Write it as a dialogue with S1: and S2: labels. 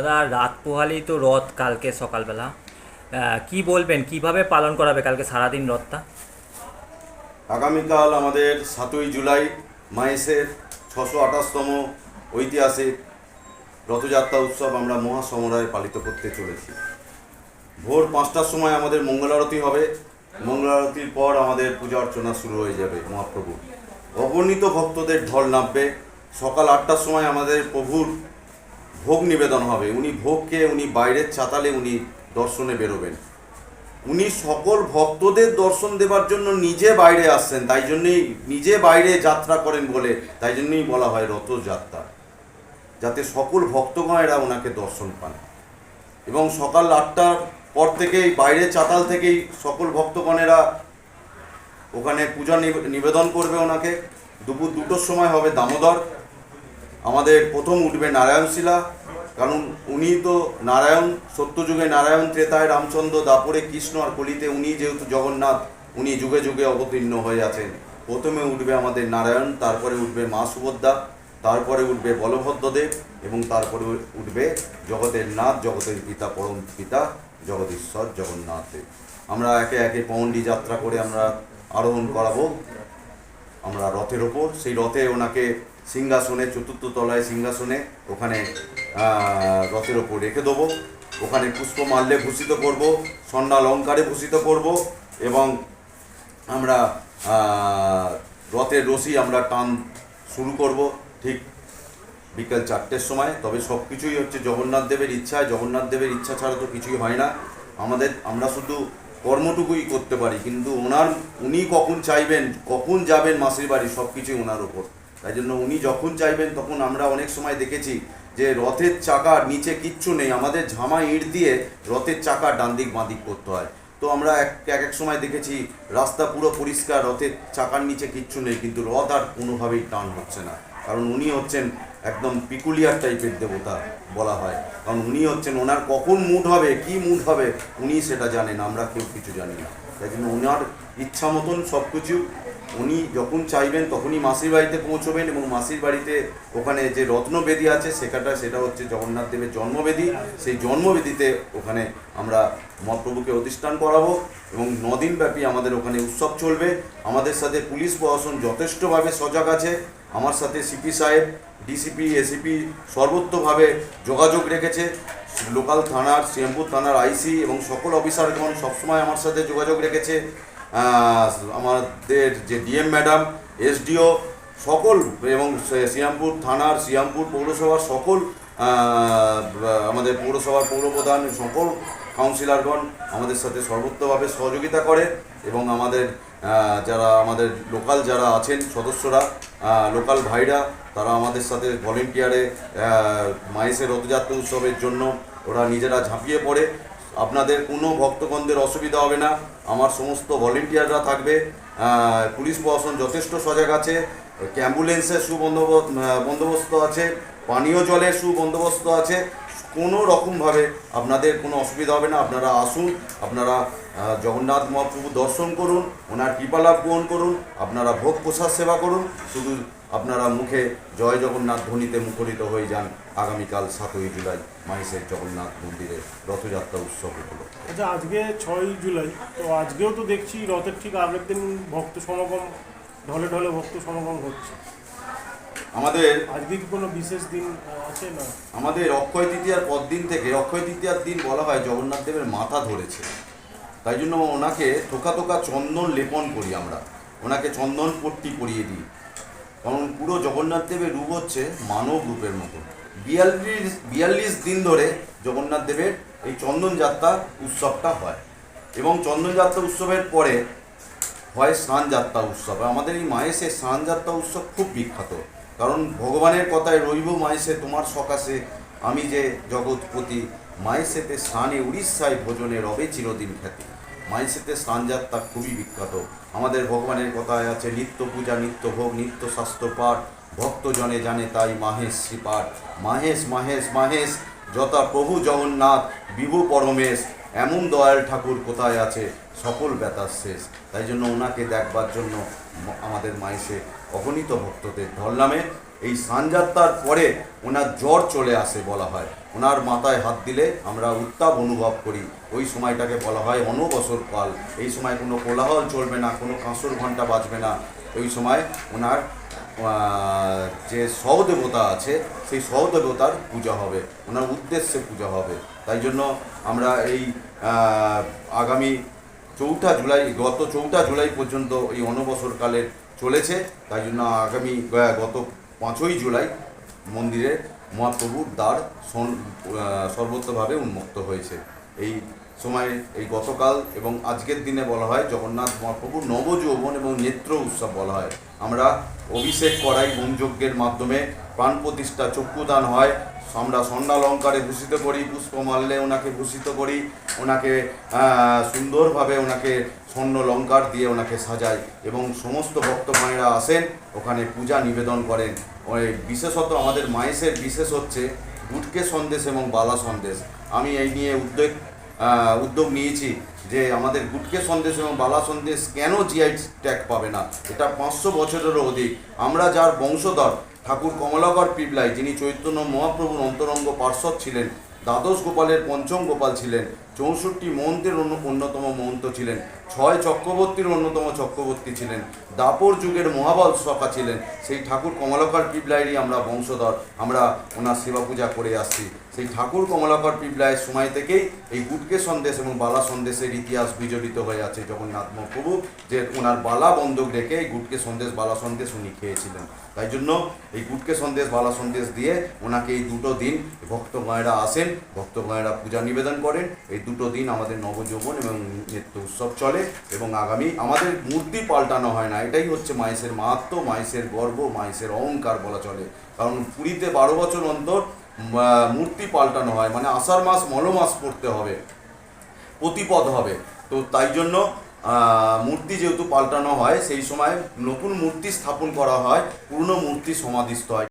S1: দাদা, রাত পোহালেই তো রথ কালকে সকালবেলা। কি বলবেন? কীভাবে পালন করাবে কালকে সারাদিন রথটা?
S2: আগামীকাল আমাদের সাতই জুলাই মাইসের ছশো আঠাশতম ঐতিহাসিক রথযাত্রা উৎসব আমরা মহাসমরায় পালিত করতে চলেছি। ভোর পাঁচটার সময় আমাদের মঙ্গল আরতি হবে। মঙ্গল আরতির পর আমাদের পূজা অর্চনা শুরু হয়ে যাবে মহাপ্রভু অগণিত ভক্তদের ঢল নামবে। সকাল আটটার সময় আমাদের প্রভুর ভোগ নিবেদন হবে। উনি ভোগকে, উনি বাইরের চাতালে উনি দর্শনে বেরোবেন। উনি সকল ভক্তদের দর্শন দেবার জন্য নিজে বাইরে আসছেন। তাই জন্যই নিজে বাইরে যাত্রা করেন বলে, তাই জন্যই বলা হয় রথযাত্রা। যাতে সকল ভক্তগণেরা ওনাকে দর্শন পান। এবং সকাল আটটার পর থেকেই বাইরে চাতাল থেকেই সকল ভক্তগণেরা ওখানে পূজা নিবেদন করবে ওনাকে। দুপুর দুটোর সময় হবে দামোদর। আমাদের প্রথম উঠবে নারায়ণশিলা কারণ উনি তো নারায়ণ, সত্যযুগে নারায়ণ ত্রেতায় রামচন্দ্র, দাপরে কৃষ্ণ আর কলিতে উনি যেহেতু জগন্নাথ, উনি যুগে যুগে অবতীর্ণ হয়ে আছেন। প্রথমে উঠবে আমাদের নারায়ণ, তারপরে উঠবে মা সুভদ্রা, তারপরে উঠবে বলভদ্রদেব এবং তারপরে উঠবে জগতের নাথ, জগতের পিতা, পরম পিতা, জগদীশ্বর, জগন্নাথ দেব। আমরা একে একে পৌন্ডি যাত্রা করে আমরা আরোহণ করাবো। আমরা রথের ওপর, সেই রথে ওনাকে সিংহাসনে, চতুর্থ তলায় সিংহাসনে, ওখানে রথের ওপর রেখে দেবো। ওখানে পুষ্পমাল্যে ভূষিত করব স্বর্ণ অলঙ্কারে ভূষিত করব এবং আমরা রথের রশি আমরা টান শুরু করব ঠিক বিকেল চারটের সময়। তবে সব কিছুই হচ্ছে জগন্নাথ দেবের ইচ্ছায় জগন্নাথ দেবের ইচ্ছা ছাড়া তো কিছুই হয় না। আমাদের, আমরা শুধু কর্মটুকুই করতে পারি। কিন্তু ওনার, উনি কখন চাইবেন, কখন যাবেন মাসির বাড়ি, সব কিছুই ওনার ওপর। তাই জন্য উনি যখন চাইবেন তখন আমরা অনেক সময় দেখেছি যে রথের চাকার নিচে কিচ্ছু নেই, আমাদের ঝামা ইট দিয়ে রথের চাকা ডান দিক করতে হয়। তো আমরা এক এক এক সময় দেখেছি রাস্তা পুরো পরিষ্কার, রথের চাকার নিচে কিচ্ছু নেই, কিন্তু রথ আর কোনোভাবেই টান হচ্ছে না। কারণ উনি হচ্ছেন একদম পিকুলিয়ার টাইপের দেবতা বলা হয়। কারণ উনি হচ্ছেন, ওনার কখন মুড হবে, কি মুড হবে, উনি সেটা জানেন, আমরা কেউ কিছু জানি না। তাই জন্য ওনার ইচ্ছা মতন সব কিছু উনি যখন চাইবেন তখনই মাসির বাড়িতে পৌঁছবেন এবং মাসির বাড়িতে ওখানে যে রত্নবেদী আছে সেখানটা, সেটা হচ্ছে জগন্নাথ দেবের জন্মবেদী। সেই জন্মবেদীতে ওখানে আমরা মহাপ্রভুকে অধিষ্ঠান করাবো এবং নদিন ব্যাপী আমাদের ওখানে উৎসব চলবে। আমাদের সাথে পুলিশ প্রশাসন যথেষ্টভাবে সজাগ আছে। আমার সাথে সিপি সাহেব, ডিসিপি, এসিপি সর্বত্রভাবে যোগাযোগ রেখেছে। লোকাল থানার, শ্রীরামপুর থানার আইসি এবং সকল অফিসারগণ সবসময় আমার সাথে যোগাযোগ রেখেছে। আমাদের যে ডিএম ম্যাডাম, এসডিও, সকল, এবং শ্রীরামপুর থানার, শ্রীরামপুর পৌরসভার সকল আমাদের পৌরসভার পৌরপ্রধান, সকল কাউন্সিলরগণ আমাদের সাথে সর্বত্রভাবে সহযোগিতা করে এবং আমাদের যারা আমাদের লোকাল যারা আছেন, সদস্যরা লোকাল ভাইরা, তারা আমাদের সাথে ভলেন্টিয়ারে মাইসের রথযাত্রা উৎসবের জন্য ওরা নিজেরা ঝাঁপিয়ে পড়ে। আপনাদের কোনো ভক্তগণদের অসুবিধা হবে না। আমার সমস্ত ভলেন্টিয়াররা থাকবে। পুলিশ প্রশাসন যথেষ্ট সজাগ আছে। অ্যাম্বুলেন্সের সুবন্দোবস্ত বন্দোবস্ত আছে। পানীয় জলের সুবন্দোবস্ত আছে। কোনো রকমভাবে আপনাদের কোনো অসুবিধা হবে না। আপনারা আসুন, আপনারা জগন্নাথ মহাপ্রভু দর্শন করুন, ওনার কৃপালাভ গ্রহণ করুন, আপনারা ভোগ প্রসাদ সেবা করুন। শুধু আপনারা মুখে জয় জগন্নাথ ধ্বনিতে মুখরিত হয়ে যান আগামীকাল সাতই জুলাই মাহেশের জগন্নাথ মন্দিরে রথযাত্রা উৎসব উপলক্ষে।
S3: আচ্ছা আজকে ছয়ই জুলাই তো আজকেও তো দেখছি রথের ঠিক আগের দিন ভক্ত সমাগম ঢলে ঢলে ভক্ত সমাগম হচ্ছে।
S2: আমাদের
S3: আজকে কি কোনো বিশেষ দিন আছে না?
S2: আমাদের অক্ষয় তৃতীয়ার পর দিন থেকে অক্ষয় তৃতীয়ার দিন বলা হয় জগন্নাথ দেবের মাথা ধরেছে। তাই জন্য ওনাকে থোকা থোকা চন্দন লেপন করি আমরা। ওনাকে চন্দন পট্টি পরিয়ে দিই। কারণ পুরো জগন্নাথ দেবের রূপ হচ্ছে মানব রূপের মতো বিয়াল্লিশ বিয়াল্লিশ দিন ধরে জগন্নাথ দেবের এই চন্দন যাত্রা উৎসবটা হয়। এবং চন্দন যাত্রা উৎসবের পরে হয় স্নান যাত্রা উৎসব। আমাদের এই মায়েসের স্নান যাত্রা উৎসব খুব বিখ্যাত। কারণ ভগবানের কথায় রইব মায়েসে তোমার সকাশে। আমি যে জগৎপতি মায়েসেতে স্নানে উড়িষ্যায় ভোজনে রবে চিরদিন খ্যাতি। মায়েসেতে স্নান যাত্রা খুবই বিখ্যাত। আমাদের ভগবানের কথায় আছে, নিত্য পূজা, নিত্য ভোগ, নিত্য স্বাস্থ্য পাঠ, ভক্তজনে জানে তাই মাহেশ শ্রীপাঠ। মাহেশ মাহেশ মাহেশ, যথা প্রভু জগন্নাথ, বিভু পরমেশ, এমন দয়াল ঠাকুর কোথায় আছে? সকল ব্যথার শেষ। তাই জন্য ওনাকে দেখবার জন্য আমাদের মাইসে অগণিত ভক্তদের নামে এই স্নানযাত্রার পরে ওনার জ্বর চলে আসে বলা হয়। ওনার মাথায় হাত দিলে আমরা উত্তাপ অনুভব করি। ওই সময়টাকে বলা হয় অনবসর কাল এই সময় কোনো কোলাহল চলবে না, কোনো কাঁসর ঘণ্টা বাজবে না। ওই সময় ওনার যে সহদেবতা আছে, সেই সহদেবতার পূজা হবে। ওনার উদ্দেশ্যে পূজা হবে। তাই জন্য আমরা এই আগামী চৌঠা জুলাই, গত চৌঠা জুলাই পর্যন্ত এই অনবসরকালের চলেছে। তাই জন্য আগামী গত পাঁচই জুলাই মন্দিরে মহাপ্রভুর দ্বার সর্বত্রভাবে উন্মুক্ত হয়েছে। এই সময়ে এই গতকাল এবং আজকের দিনে বলা হয় জগন্নাথ মহাপ্রভুর নবযৌবন এবং নেত্র উৎসব বলা হয়। আমরা অভিষেক করাই হোমযজ্ঞের মাধ্যমে প্রাণ প্রতিষ্ঠা, চক্ষুদান হয়। আমরা স্বর্ণালঙ্কারে ভূষিত করি, পুষ্পমাল্যে ওনাকে ভূষিত করি, ওনাকে সুন্দরভাবে ওনাকে স্বর্ণ লঙ্কার দিয়ে ওনাকে সাজাই এবং সমস্ত ভক্ত মায়েরা আসেন, ওখানে পূজা নিবেদন করেন। ওই বিশেষত আমাদের মায়েসের বিশেষ হচ্ছে গুটকে সন্দেশ এবং বালা সন্দেশ। আমি এই নিয়ে উদ্যোগ উদ্যোগ নিয়েছি যে আমাদের গুটকে সন্দেশ এবং বালা সন্দেশ কেন জিআই ট্যাগ পাবে না? এটা পাঁচশো বছরেরও অধিক। আমরা যার বংশধর ঠাকুর কমলাকর পিবলাই, যিনি চৈতন্য মহাপ্রভুর অন্তরঙ্গ পার্শ্বদ ছিলেন, দ্বাদশ গোপালের পঞ্চম গোপাল ছিলেন, চৌষট্টি মহন্তের অন্য- অন্যতম মহন্ত ছিলেন, ছয় চক্রবর্তীর অন্যতম চক্রবর্তী ছিলেন, দাপর যুগের মহাবল সখা ছিলেন। সেই ঠাকুর কমলাকার পিবলাইরই আমরা বংশধর, আমরা ওনার সেবা পূজা করে আসছি। সেই ঠাকুর কমলাকর পিবলাইয়ের সময় থেকেই এই গুটকে সন্দেশ এবং বালা সন্দেশের ইতিহাস বিজড়িত হয়ে আছে জগন্নাথ মহাপ্রভু, যে ওনার বালা বন্ধক রেখে এই গুটকে সন্দেশ, বালা সন্দেশ উনি খেয়েছিলেন। তাই জন্য এই গুটকে সন্দেশ, বালা সন্দেশ দিয়ে ওনাকে এই দুটো দিন ভক্ত মায়েরা আসেন, ভক্ত মায়েরা পূজা নিবেদন করেন। এই দুটো দিন আমাদের নবযৌবন এবং নৃত্য উৎসব চলে এবং আগামী আমাদের মূর্তি পাল্টানো হয় না। এটাই হচ্ছে মায়েসের মাহাত্ম মায়েসের গর্ব মায়েসের অহংকার বলা চলে। কারণ পুরীতে বারো বছর অন্তর মূর্তি পাল্টানো হয় মানে আষাঢ় মাস মলমাস পড়তে হবে, প্রতিপদ হবে। তো তাই জন্য মূর্তি যেহেতু পাল্টানো হয়, সেই সময় নতুন মূর্তি স্থাপন করা হয় পুরনো মূর্তি সমাধিস্থ হয়।